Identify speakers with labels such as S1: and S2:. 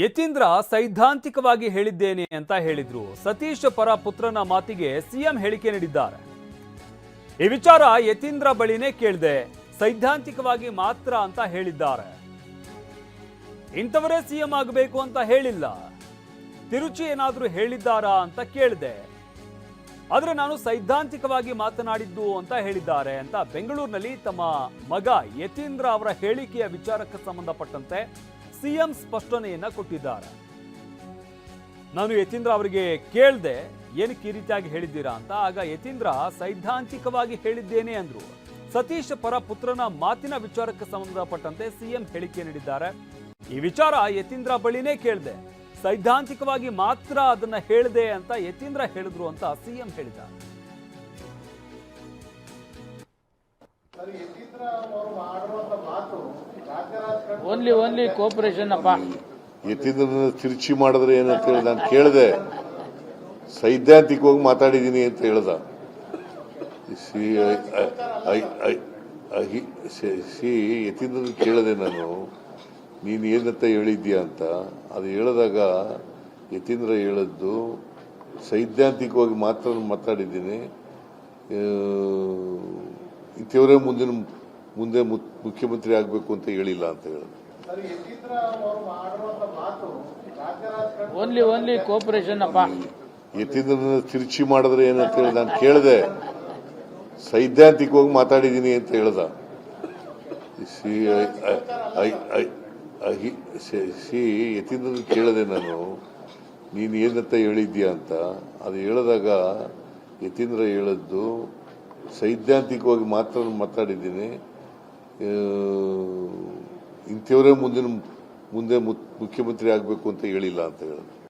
S1: ಯತೀಂದ್ರ ಸೈದ್ಧಾಂತಿಕವಾಗಿ ಹೇಳಿದ್ದೇನೆ ಅಂತ ಹೇಳಿದ್ರು. ಸತೀಶ್ ಪರ ಪುತ್ರನ ಮಾತಿಗೆ ಸಿಎಂ ಹೇಳಿಕೆ ನೀಡಿದ್ದಾರೆ. ಈ ವಿಚಾರ ಯತೀಂದ್ರ ಬಳಿನೇ ಕೇಳಿದೆ. ಸೈದ್ಧಾಂತಿಕವಾಗಿ ಮಾತ್ರ ಅಂತ ಹೇಳಿದ್ದಾರೆ. ಇಂಥವರೇ ಸಿಎಂ ಆಗಬೇಕು ಅಂತ ಹೇಳಿಲ್ಲ. ತಿರುಚಿ ಏನಾದ್ರೂ ಹೇಳಿದ್ದಾರಾ ಅಂತ ಕೇಳಿದೆ. ಆದ್ರೆ ನಾನು ಸೈದ್ಧಾಂತಿಕವಾಗಿ ಮಾತನಾಡಿದ್ದು ಅಂತ ಹೇಳಿದ್ದಾರೆ ಅಂತ ಬೆಂಗಳೂರಿನಲ್ಲಿ ತಮ್ಮ ಮಗ ಯತೀಂದ್ರ ಅವರ ಹೇಳಿಕೆಯ ವಿಚಾರಕ್ಕೆ ಸಂಬಂಧಪಟ್ಟಂತೆ ಸಿಎಂ ಸ್ಪಷ್ಟನೆಯನ್ನ ಕೊಟ್ಟಿದ್ದಾರೆ. ನಾನು ಯತೀಂದ್ರ ಅವರಿಗೆ ಕೇಳ್ದೆ, ಏನಕ್ಕೆ ಈ ರೀತಿಯಾಗಿ ಹೇಳಿದ್ದೀರಾ ಅಂತ. ಆಗ ಯತೀಂದ್ರ, ಸೈದ್ಧಾಂತಿಕವಾಗಿ ಹೇಳಿದ್ದೇನೆ ಅಂದ್ರು. ಸತೀಶ್ ಪರ ಪುತ್ರನ ಮಾತಿನ ವಿಚಾರಕ್ಕೆ ಸಂಬಂಧಪಟ್ಟಂತೆ ಸಿಎಂ ಹೇಳಿಕೆ ನೀಡಿದ್ದಾರೆ. ಈ ವಿಚಾರ ಯತೀಂದ್ರ ಬಳಿನೇ ಕೇಳ್ದೆ. ಸೈದ್ಧಾಂತಿಕವಾಗಿ ಮಾತ್ರ ಅದನ್ನ ಹೇಳಿದೆ ಅಂತ ಯತೀಂದ್ರ ಹೇಳಿದ್ರು ಅಂತ ಸಿಎಂ ಹೇಳಿದ್ದಾರೆ.
S2: ಓನ್ಲಿ ಓನ್ಲಿ ಕೋಪರೇಷನ್ ಅಪ್ಪ
S3: ಯತೀಂದ್ರನ ತಿರುಚಿ ಮಾಡಿದ್ರೆ ಏನಂತ ಹೇಳಿ ನಾನು ಕೇಳಿದೆ. ಸೈದ್ಧಾಂತಿಕವಾಗಿ ಮಾತಾಡಿದ್ದೀನಿ ಅಂತ ಹೇಳ್ದ. ಸಿ, ಯತೀಂದ್ರನ ಕೇಳಿದೆ ನಾನು, ನೀನು ಏನಂತ ಹೇಳಿದ್ಯಾ ಅಂತ. ಅದು ಹೇಳಿದಾಗ ಯತೀಂದ್ರ ಹೇಳಿದ್ದು, ಸೈದ್ಧಾಂತಿಕವಾಗಿ ಮಾತ್ರ ಮಾತಾಡಿದ್ದೀನಿ. ಇಂಥವರೇ ಮುಂದಿನ ಮುಂದೆ ಮುಖ್ಯಮಂತ್ರಿ ಆಗಬೇಕು ಅಂತ ಹೇಳಿಲ್ಲ ಅಂತ ಹೇಳಿದ್ರು.
S2: ಓನ್ಲಿ ಓನ್ಲಿ ಕೋಪರೇಷನ್ ಅಪ್ಪ.
S3: ಯತೀಂದ್ರನ ತಿರುಚಿ ಮಾಡಿದ್ರೆ ಏನಂತ ಹೇಳಿ ನಾನು ಕೇಳಿದೆ. ಸೈದ್ಧಾಂತಿಕವಾಗಿ ಮಾತಾಡಿದ್ದೀನಿ ಅಂತ ಹೇಳ್ದ. ಸಿ ಯತೀಂದ್ರನ ಕೇಳಿದೆ ನಾನು. ನೀನು ಏನಂತ ಹೇಳಿದ್ಯಾ ಅಂತ. ಅದು ಹೇಳಿದಾಗ ಯತೀಂದ್ರ ಹೇಳಿದ್ದು ಸೈದ್ಧಾಂತಿಕವಾಗಿ ಮಾತ್ರ ಮಾತಾಡಿದ್ದೀನಿ. ಇಂಥವರೇ ಮುಂದಿನ ಮುಂದೆ ಮುಖ್ಯಮಂತ್ರಿ ಆಗಬೇಕು ಅಂತ ಹೇಳಿಲ್ಲ ಅಂತ ಹೇಳಿದೆ.